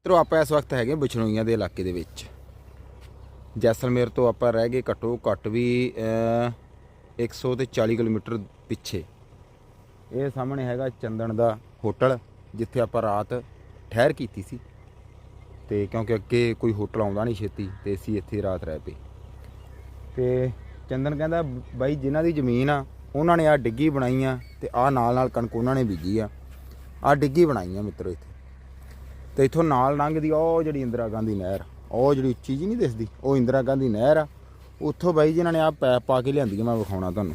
ਮਿੱਤਰੋ ਆਪਾਂ ਇਸ ਵਕਤ ਹੈਗੇ ਬਿਸ਼ਨੋਈਆਂ ਦੇ ਇਲਾਕੇ ਦੇ ਵਿੱਚ। ਜੈਸਲਮੇਰ ਤੋਂ ਆਪਾਂ ਰਹਿ ਗਏ ਘੱਟੋ ਘੱਟ ਵੀ ਅਹ, 100 ਤੇ 40 ਕਿਲੋਮੀਟਰ ਪਿੱਛੇ। ਇਹ ਸਾਹਮਣੇ ਹੈਗਾ ਚੰਦਨ ਦਾ ਹੋਟਲ ਜਿੱਥੇ ਆਪਾਂ ਰਾਤ ਠਹਿਰ ਕੀਤੀ ਸੀ। ਤੇ ਕਿਉਂਕਿ ਅੱਗੇ ਕੋਈ ਹੋਟਲ ਆਉਂਦਾ ਨਹੀਂ ਛੇਤੀ ਤੇ ਅਸੀਂ ਇੱਥੇ ਰਾਤ ਰਹਿ ਪਏ। ਤੇ ਚੰਦਨ ਕਹਿੰਦਾ ਬਾਈ ਜਿਨ੍ਹਾਂ ਦੀ ਜ਼ਮੀਨ ਆ ਉਹਨਾਂ ਨੇ ਆ ਡਿੱਗੀ ਬਣਾਈ ਆ ਤੇ ਆ ਨਾਲ ਨਾਲ ਕਣਕ ਉਹਨਾਂ ਨੇ ਬੀਜੀ ਆ। ਆ ਡਿੱਗੀ ਬਣਾਈ ਆ ਮਿੱਤਰੋ ਇੱਥੇ। ਤੇ ਇਥੋਂ ਨਾਲ ਲੰਘਦੀ ਉਹ ਜਿਹੜੀ ਇੰਦਰਾ ਗਾਂਧੀ ਨਹਿਰ, ਉਹ ਜਿਹੜੀ ਉੱਚੀ ਜੀ ਨਹੀਂ ਦਿਸਦੀ, ਉਹ ਇੰਦਰਾ ਗਾਂਧੀ ਨਹਿਰ ਆ। ਉੱਥੋਂ ਬਾਈ ਜਿਨ੍ਹਾਂ ਨੇ ਆ ਪੈਪ ਪਾ ਕੇ ਲਿਆਂਦੀ ਆ, ਮੈਂ ਵਿਖਾਉਣਾ ਤੁਹਾਨੂੰ।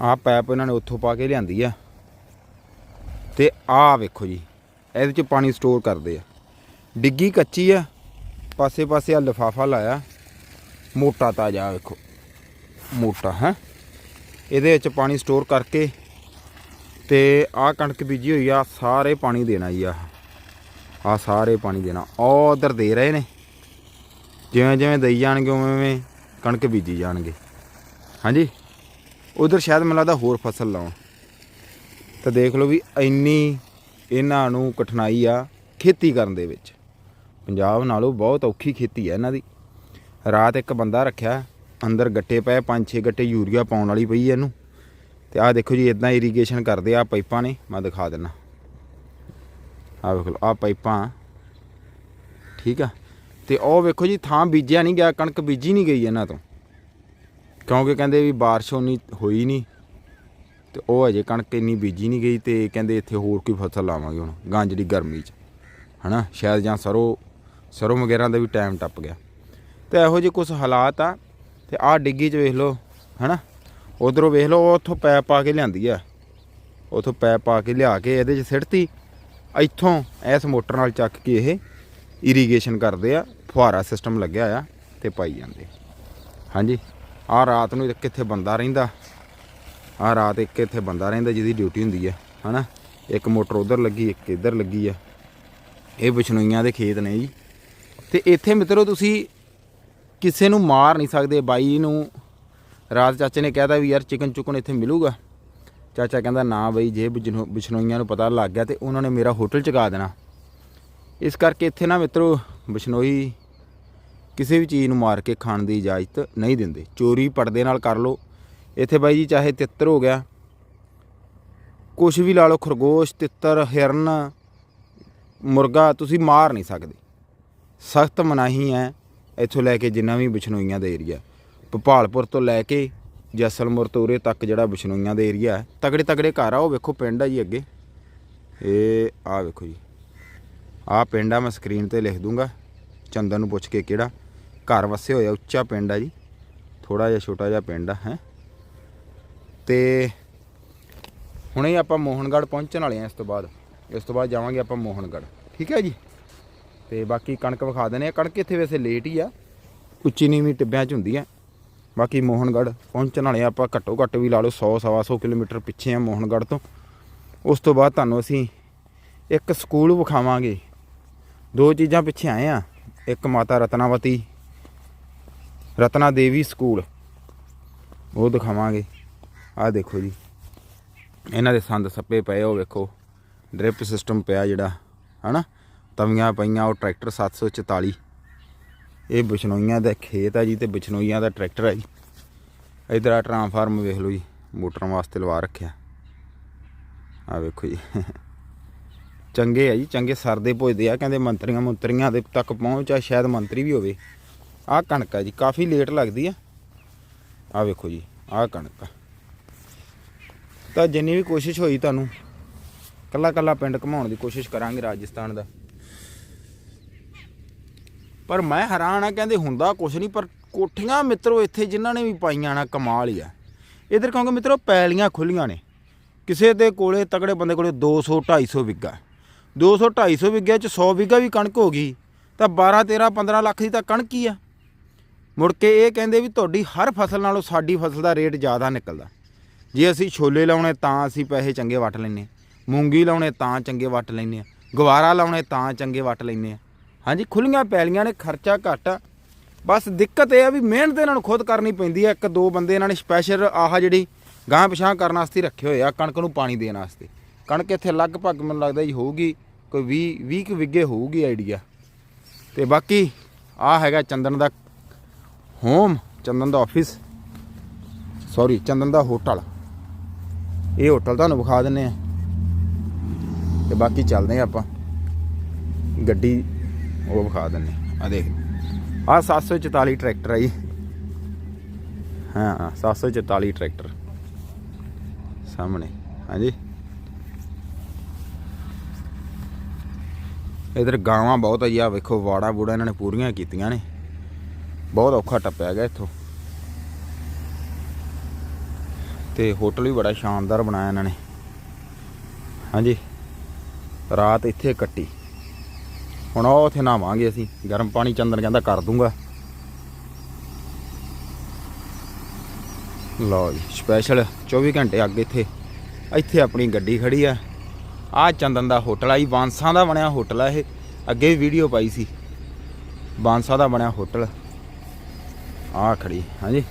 ਆ ਪੈਪ ਇਹਨਾਂ ਨੇ ਉੱਥੋਂ ਪਾ ਕੇ ਲਿਆਂਦੀ ਆ। ਤੇ ਆ ਵੇਖੋ ਜੀ, ਇਹਦੇ ਚ ਪਾਣੀ ਸਟੋਰ ਕਰਦੇ ਆ। ਡਿੱਗੀ ਕੱਚੀ ਆ ਪਾਸੇ ਪਾਸੇ ਆ ਲਿਫਾਫਾ ਲਾਇਆ, ਮੋਟਾ ਤਾਜਾ ਵੇਖੋ, ਮੋਟਾ, ਹੈ। ਇਹਦੇ ਵਿੱਚ ਪਾਣੀ ਸਟੋਰ ਕਰਕੇ ਤੇ ਆਹ ਕਣਕ ਬੀਜੀ ਹੋਈ ਆ, ਸਾਰੇ ਪਾਣੀ ਦੇਣਾ ਜੀ ਆ। ਆ ਸਾਰੇ ਪਾਣੀ ਦੇਣਾ। ਉਹ ਉਧਰ ਦੇ ਰਹੇ ਨੇ। ਜਿਵੇਂ ਜਿਵੇਂ ਦਈ ਜਾਣਗੇ, ਉਵੇਂ ਉਵੇਂ ਕਣਕ ਬੀਜੀ ਜਾਣਗੇ। ਹਾਂਜੀ? ਉਧਰ ਸ਼ਾਇਦ ਮੈਨੂੰ ਲੱਗਦਾ ਹੋਰ ਫਸਲ ਲਾਉਣ। ਤਾਂ ਦੇਖ ਲਓ ਵੀ ਇੰਨੀ ਇਹਨਾਂ ਨੂੰ ਕਠਿਨਾਈ ਆ ਖੇਤੀ ਕਰਨ ਦੇ ਵਿੱਚ। ਪੰਜਾਬ ਨਾਲੋਂ ਬਹੁਤ ਔਖੀ ਖੇਤੀ ਹੈ ਇਹਨਾਂ ਦੀ। ਰਾਤ ਇੱਕ ਬੰਦਾ ਰੱਖਿਆ, ਅੰਦਰ ਗੱਟੇ ਪਏ, ਪੰਜ ਛੇ ਗੱਟੇ ਯੂਰੀਆ ਪਾਉਣ ਵਾਲੀ ਪਈ ਹੈ ਇਹਨੂੰ। ਤੇ ਆਹ ਦੇਖੋ ਜੀ ਇਦਾਂ ਇਰੀਗੇਸ਼ਨ ਕਰਦੇ ਆ ਆਹ ਪਾਈਪਾਂ ਨੇ, ਮੈਂ ਦਿਖਾ ਦਿੰਨਾ। ਆਹ ਵੇਖ ਲਓ, ਆਹ ਪਾਈਪਾਂ, ਠੀਕ ਆ? ਤੇ ਉਹ ਵੇਖੋ ਜੀ, ਥਾਂ ਬੀਜਿਆ ਨਹੀਂ ਗਿਆ, ਕਣਕ ਬੀਜੀ ਨਹੀਂ ਗਈ ਇਹਨਾਂ ਤੋਂ। ਕਿਉਂਕਿ ਕਹਿੰਦੇ ਵੀ ਬਾਰਿਸ਼ ਹੋਣੀ ਹੋਈ ਨਹੀਂ, ਤੇ ਉਹ ਅਜੇ ਕਣਕ ਇੰਨੀ ਬੀਜੀ ਨਹੀਂ ਗਈ ਤੇ ਕਹਿੰਦੇ ਇੱਥੇ ਹੋਰ ਕੋਈ ਫਸਲ ਲਾਵਾਂਗੇ ਹੁਣ ਗਾਂਜੜੀ ਗਰਮੀ 'ਚ, ਹਨਾ? ਸ਼ਾਇਦ ਜਾਂ ਸਰੋਂ ਸਰੋਂ ਵਗੈਰਾ ਦਾ ਵੀ ਟਾਈਮ ਟੱਪ ਗਿਆ। ਤੇ ਇਹੋ ਜਿਹੇ ਕੁਝ ਹਾਲਾਤ ਆ, ਤੇ ਆਹ ਡਿੱਗੀ 'ਚ ਵੇਖ ਲਓ, ਹਨਾ? ਉਧਰੋਂ ਵੇਖ ਲਓ, ਉੱਥੋਂ ਪੈਪ ਪਾ ਕੇ ਲਿਆਂਦੀ ਆ। ਉੱਥੋਂ ਪੈਪ ਪਾ ਕੇ ਲਿਆ ਕੇ ਇਹਦੇ 'ਚ ਸਿੱਟਤੀ ਇੱਥੋਂ ਇਸ ਮੋਟਰ ਨਾਲ ਚੱਕ ਕੇ ਇਹ ਇਰੀਗੇਸ਼ਨ ਕਰਦੇ ਆ, ਫੁਹਾਰਾ ਸਿਸਟਮ ਲੱਗਿਆ ਆ ਤੇ ਪਾਈ ਜਾਂਦੇ ਹਾਂਜੀ, ਆਹ ਰਾਤ ਨੂੰ ਇੱਕ ਇੱਥੇ ਬੰਦਾ ਰਹਿੰਦਾ। ਆਹ ਰਾਤ ਇੱਕ ਇੱਥੇ ਬੰਦਾ ਰਹਿੰਦਾ ਜਿਹਦੀ ਡਿਊਟੀ ਹੁੰਦੀ ਆ, ਹਨਾ? ਇੱਕ ਮੋਟਰ ਉਧਰ ਲੱਗੀ, ਇੱਕ ਇੱਧਰ ਲੱਗੀ ਆ। ਇਹ ਬਿਸ਼ਨੋਈਆਂ ਦੇ ਖੇਤ ਨੇ ਜੀ। ਤੇ ਇੱਥੇ ਮਿੱਤਰੋ ਤੁਸੀਂ ਕਿਸੇ ਨੂੰ ਮਾਰ ਨਹੀਂ ਸਕਦੇ, ਬਾਈ ਨੂੰ ਰਾਤ ਚਾਚੇ ਨੇ ਕਹਿਤਾ ਵੀ ਯਾਰ ਚਿਕਨ ਚੁਕਨ ਇੱਥੇ ਮਿਲੂਗਾ। ਚਾਚਾ ਕਹਿੰਦਾ, ਨਾ ਬਈ, ਜੇ ਬਿਜਨੋ- ਬਿਸ਼ਨੋਈਆਂ ਨੂੰ ਪਤਾ ਲੱਗ ਗਿਆ ਤੇ ਉਹਨਾਂ ਨੇ ਮੇਰਾ ਹੋਟਲ ਚੁਕਾ ਦੇਣਾ। ਇਸ ਕਰਕੇ ਇੱਥੇ ਨਾ ਮਿੱਤਰੋ, ਬਿਸ਼ਨੋਈ ਕਿਸੇ ਵੀ ਚੀਜ਼ ਨੂੰ ਮਾਰ ਕੇ ਖਾਣ ਦੀ ਇਜਾਜ਼ਤ ਨਹੀਂ ਦਿੰਦੇ। ਚੋਰੀ ਪਰਦੇ ਨਾਲ ਕਰ ਲਓ। ਇੱਥੇ ਬਾਈ ਜੀ, ਚਾਹੇ ਤਿੱਤਰ ਹੋ ਗਿਆ ਕੁਝ ਵੀ ਲਾ ਲਓ, ਖਰਗੋਸ਼, ਤਿੱਤਰ, ਹਿਰਨ, ਮੁਰਗਾ, ਤੁਸੀਂ ਮਾਰ ਨਹੀਂ ਸਕਦੇ। ਸਖਤ ਮਨਾਹੀ ਹੈ ਇੱਥੋਂ ਲੈ ਕੇ ਜਿੰਨਾ ਵੀ ਬਿਸ਼ਨੋਈਆਂ ਦਾ ਏਰੀਆ। ਭੋਪਾਲਪੁਰ ਤੋਂ ਲੈ ਕੇ ਜੈਸਲਮੇਰ ਤੋਂ ਉਰੇ ਤੱਕ ਜਿਹੜਾ ਬਿਸ਼ਨੋਈਆਂ ਦਾ ਏਰੀਆ ਹੈ, ਤਗੜੇ ਤਗੜੇ ਘਰ ਆ, ਉਹ ਵੇਖੋ ਪਿੰਡ ਆ ਜੀ ਅੱਗੇ। ਇਹ ਆ ਵੇਖੋ ਜੀ। ਆ ਪਿੰਡ ਆ, ਮੈਂ ਸਕਰੀਨ ਤੇ ਲਿਖ ਦੂੰਗਾ। ਚੰਦਨ ਨੂੰ ਪੁੱਛ ਕੇ ਕਿਹੜਾ ਘਰ ਵਸੇ ਹੋਇਆ, ਉੱਚਾ ਪਿੰਡ ਆ ਜੀ। ਥੋੜਾ ਜਿਹਾ ਛੋਟਾ ਜਿਹਾ ਪਿੰਡ ਆ, ਹੈ। ਤੇ ਹੁਣੇ ਆਪਾਂ ਮੋਹਨਗੜ੍ਹ ਪਹੁੰਚਣ ਵਾਲੇ ਆ ਇਸ ਤੋਂ ਬਾਅਦ। ਇਸ ਤੋਂ ਬਾਅਦ ਜਾਵਾਂਗੇ ਆਪਾਂ ਮੋਹਨਗੜ੍ਹ। ਠੀਕ ਹੈ ਜੀ? ਤੇ ਬਾਕੀ ਕਣਕ ਵਿਖਾ ਦਨੇ ਆ ਕਣਕ ਇੱਥੇ ਵੈਸੇ ਲੇਟ ਹੀ ਆ। ਉੱਚੀ ਨੀਵੀਂ ਟਿੱਬਿਆਂ 'ਚ ਹੁੰਦੀ ਆ। ਬਾਕੀ ਮੋਹਨਗੜ੍ਹ ਪਹੁੰਚਣ ਵਾਲੇ ਆਪਾਂ, ਘੱਟੋ ਘੱਟ ਵੀ ਲਾ ਲਓ 100 ਸਵਾ 100 ਕਿਲੋਮੀਟਰ ਪਿੱਛੇ ਆ ਮੋਹਨਗੜ੍ਹ ਤੋਂ। ਉਸ ਤੋਂ ਬਾਅਦ ਤੁਹਾਨੂੰ ਅਸੀਂ ਇੱਕ ਸਕੂਲ ਵਿਖਾਵਾਂਗੇ। ਦੋ ਚੀਜ਼ਾਂ ਪਿੱਛੇ ਆਏ ਆ ਇੱਕ ਮਾਤਾ ਰਤਨਾਵਤੀ ਰਤਨਾ ਦੇਵੀ ਸਕੂਲ। ਉਹ ਦਿਖਾਵਾਂਗੇ। ਆਹ ਦੇਖੋ ਜੀ। ਇਹਨਾਂ ਦੇ ਸੰਦ ਸੱਪੇ ਪਏ ਉਹ ਵੇਖੋ। ਡ੍ਰਿਪ ਸਿਸਟਮ ਪਿਆ ਜਿਹੜਾ, ਹਨਾ? ਤਵੀਆਂ ਪਈਆਂ, ਉਹ ਟਰੈਕਟਰ 744 ਇਹ ਬਿਸ਼ਨੋਈਆਂ ਦਾ ਖੇਤ ਆ ਜੀ ਤੇ ਬਿਸ਼ਨੋਈਆਂ ਦਾ ਟਰੈਕਟਰ ਆ ਜੀ। ਇਧਰ ਆ ਟਰਾਂਸਫਾਰਮ ਵੇਖ ਲਓ ਜੀ, ਮੋਟਰਾਂ ਵਾਸਤੇ ਲਵਾ ਰੱਖਿਆ। ਆ ਵੇਖੋ ਜੀ। ਚੰਗੇ ਆ ਜੀ, ਚੰਗੇ ਸਰਦੇ ਪੁੱਜਦੇ ਆ, ਕਹਿੰਦੇ ਮੰਤਰੀਆਂ ਮੰਤਰੀਆਂ ਦੇ ਤੱਕ ਪਹੁੰਚ ਆ ਸ਼ਾਇਦ ਮੰਤਰੀ ਵੀ ਹੋਵੇ। ਆਹ ਕਣਕ ਆ ਜੀ, ਕਾਫੀ ਲੇਟ ਲੱਗਦੀ ਆ। ਆ ਵੇਖੋ ਜੀ ਆਹ ਕਣਕ ਆ। ਤਾਂ ਜਿੰਨੀ ਵੀ ਕੋਸ਼ਿਸ਼ ਹੋਈ ਤੁਹਾਨੂੰ ਕੱਲਾ ਕੱਲਾ ਪਿੰਡ ਘਮਾਉਣ ਦੀ ਕੋਸ਼ਿਸ਼ ਕਰਾਂਗੇ ਰਾਜਸਥਾਨ ਦਾ। ਪਰ ਮੈਂ ਹੈਰਾਨ ਆ, ਕਹਿੰਦੇ ਹੁੰਦਾ ਕੁਛ ਨਹੀਂ, ਪਰ ਕੋਠੀਆਂ ਮਿੱਤਰੋ, ਇੱਥੇ ਜਿਨ੍ਹਾਂ ਨੇ ਵੀ ਪਾਈਆਂ ਨਾ, ਕਮਾਲ ਹੀ ਆ। ਇਧਰ ਕਹੋਗੇ ਮਿੱਤਰੋ, ਪੈਲੀਆਂ ਖੁੱਲੀਆਂ ਨੇ। ਕਿਸੇ ਦੇ ਕੋਲੇ ਤਗੜੇ ਬੰਦੇ ਕੋਲੇ 200 250 ਵਿੱਗਾ। 200 250 ਵਿੱਗੇ ਚ 100 ਵਿੱਗਾ ਵੀ ਕਣਕ ਹੋ ਗਈ, ਤਾਂ 12 13 15 ਲੱਖ ਦੀ ਤਾਂ ਕਣਕ ਹੀ ਆ। ਮੁੜ ਕੇ ਇਹ ਕਹਿੰਦੇ ਵੀ ਤੁਹਾਡੀ ਹਰ ਫਸਲ ਨਾਲੋਂ ਸਾਡੀ ਫਸਲ ਦਾ ਰੇਟ ਜ਼ਿਆਦਾ ਨਿਕਲਦਾ। ਜੇ ਅਸੀਂ ਛੋਲੇ ਲਾਉਣੇ ਤਾਂ ਅਸੀਂ ਪੈਸੇ ਚੰਗੇ ਵੱਟ ਲੈਨੇ ਮੂੰਗੀ ਲਾਉਣੇ ਤਾਂ ਚੰਗੇ ਵੱਟ ਲੈਨੇ ਆ ਗਵਾਰਾ ਲਾਉਣੇ ਤਾਂ ਚੰਗੇ ਵੱਟ ਲੈਨੇ ਆ ਹਾਂਜੀ ਖੁੱਲੀਆਂ ਪੈਲੀਆਂ ਨੇ, ਖਰਚਾ ਘੱਟ ਆ। ਬਸ ਦਿੱਕਤ ਇਹ ਆ ਵੀ ਮਿਹਨਤ ਇਹਨਾਂ ਨੂੰ ਖੁਦ ਕਰਨੀ ਪੈਂਦੀ ਆ। ਇੱਕ ਦੋ ਬੰਦੇ ਇਹਨਾਂ ਨੇ ਸਪੈਸ਼ਲ ਆਹ ਜਿਹੜੀ ਗਾਂ ਪਿਛਾਂ ਕਰਨ ਵਾਸਤੇ ਰੱਖੇ ਹੋਏ ਆ, ਕਣਕ ਨੂੰ ਪਾਣੀ ਦੇਣ ਵਾਸਤੇ। ਕਣਕ ਇੱਥੇ ਲਗਭਗ ਮੈਨੂੰ ਲੱਗਦਾ ਜੀ ਹੋਊਗੀ, ਕੋਈ 20 20 ਕੁ ਵਿੱਗੇ ਹੋਊਗੀ ਆਈਡੀਆ ਤੇ ਬਾਕੀ ਆ ਹੈਗਾ ਚੰਦਨ ਦਾ ਹੋਮ ਚੰਦਨ ਦਾ ਆਫਿਸ ਸੌਰੀ ਚੰਦਨ ਦਾ ਹੋਟਲ ਇਹ ਹੋਟਲ ਤੁਹਾਨੂੰ ਵਿਖਾ ਦਿੰਨੇ ਆ। ਤੇ ਬਾਕੀ ਚੱਲਦੇ ਆ ਆਪਾਂ। ਗੱਡੀ ਉਹ ਵਿਖਾ ਦਿੰਨੇ ਆ ਦੇਖ। ਆ 744 ਟਰੈਕਟਰ ਆ ਜੀ। ਹਾਂ 744 ਟਰੈਕਟਰ। ਸਾਹਮਣੇ। ਹਾਂਜੀ। ਇਧਰ ਗਾਵਾਂ ਬਹੁਤ ਆ ਜੀ। ਆ ਵੇਖੋ, ਵਾੜਾ ਬੂੜਾ ਇਹਨਾਂ ਨੇ ਪੂਰੀਆਂ ਕੀਤੀਆਂ ਨੇ। ਬਹੁਤ ਔਖਾ ਟੱਪਿਆ ਗਿਆ ਇੱਥੋਂ। ਤੇ ਹੋਟਲ ਵੀ ਬੜਾ ਸ਼ਾਨਦਾਰ ਬਣਾਇਆ ਇਹਨਾਂ ਨੇ। ਹਾਂਜੀ। ਰਾਤ ਇੱਥੇ ਕੱਟੀ। ਹੁਣ ਉਹ ਉੱਥੇ ਨਹਾਵਾਂਗੇ ਅਸੀਂ। ਗਰਮ ਪਾਣੀ ਚੰਦਨ ਕਹਿੰਦਾ ਕਰ ਦੂੰਗਾ। ਲਓ ਜੀ ਸਪੈਸ਼ਲ 24 ਘੰਟੇ ਅੱਗੇ ਇੱਥੇ। ਇੱਥੇ ਆਪਣੀ ਗੱਡੀ ਖੜੀ ਆ। ਆ ਚੰਦਨ ਦਾ ਹੋਟਲ ਆ ਜੀ, ਬਾਂਸਾਂ ਦਾ ਬਣਿਆ ਹੋਟਲ ਆ ਇਹ। ਅੱਗੇ ਵੀ ਵੀਡੀਓ ਪਾਈ ਸੀ। ਬਾਂਸਾਂ ਦਾ ਬਣਿਆ ਹੋਟਲ। ਆ ਖੜੀ, ਹਾਂਜੀ।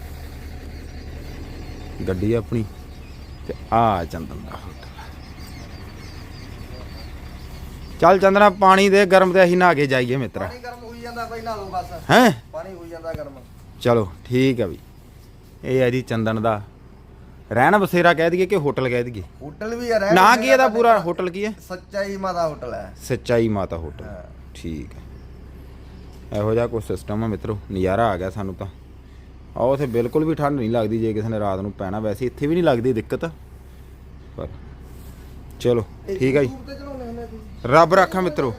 ਗੱਡੀ ਆਪਣੀ ਤੇ ਆ ਚੰਦਨ ਦਾ ਹੋਟਲ। ਚੱਲ ਚੰਦਨਾ ਪਾਣੀ ਦੇ ਗਰਮ ਤੇ ਅਸੀਂ ਨਹਾ ਕੇ ਜਾਈਏ ਮਿੱਤਰਾ। ਪਾਣੀ ਗਰਮ ਹੋਈ ਜਾਂਦਾ ਪਹਿਲਾਂ ਲੋ ਬਸ। ਹੈ? ਪਾਣੀ ਹੋਈ ਜਾਂਦਾ ਗਰਮ। ਚਲੋ ਠੀਕ ਹੈ ਵੀ। ਇਹ ਹੈ ਜੀ ਚੰਦਨ ਦਾ। ਰਹਿਣ ਬਸੇਰਾ ਕਹਿ ਦਈਏ ਕਿ ਹੋਟਲ ਕਹਿ ਦਈਏ? ਹੋਟਲ ਵੀ ਹੈ ਰਹਿਣ ਨਾ ਕੀ ਇਹਦਾ ਪੂਰਾ। ਹੋਟਲ ਕੀ ਹੈ? ਸੱਚਾਈ ਮਾਤਾ ਹੋਟਲ ਹੈ। ਸੱਚਾਈ ਮਾਤਾ ਹੋਟਲ। ਹਾਂ। ਠੀਕ ਹੈ। ਇਹੋ ਜਿਹਾ ਕੋਈ ਸਿਸਟਮ ਆ ਮਿੱਤਰੋ। ਨਜ਼ਾਰਾ ਆ ਗਿਆ ਸਾਨੂੰ ਤਾਂ। ਆ ਉਥੇ ਬਿਲਕੁਲ ਵੀ ਠੰਡ ਨਹੀਂ ਲੱਗਦੀ ਜੇ ਕਿਸੇ ਨੇ ਰਾਤ ਨੂੰ ਪੈਣਾ। ਵੈਸੇ ਇੱਥੇ ਵੀ ਨਹੀਂ ਲੱਗਦੀ ਦਿੱਕਤ। ਪਰ ਚਲੋ ਠੀਕ ਹੈ ਜੀ। ਰੱਬ ਰੱਖਾ ਮਿੱਤਰੋ।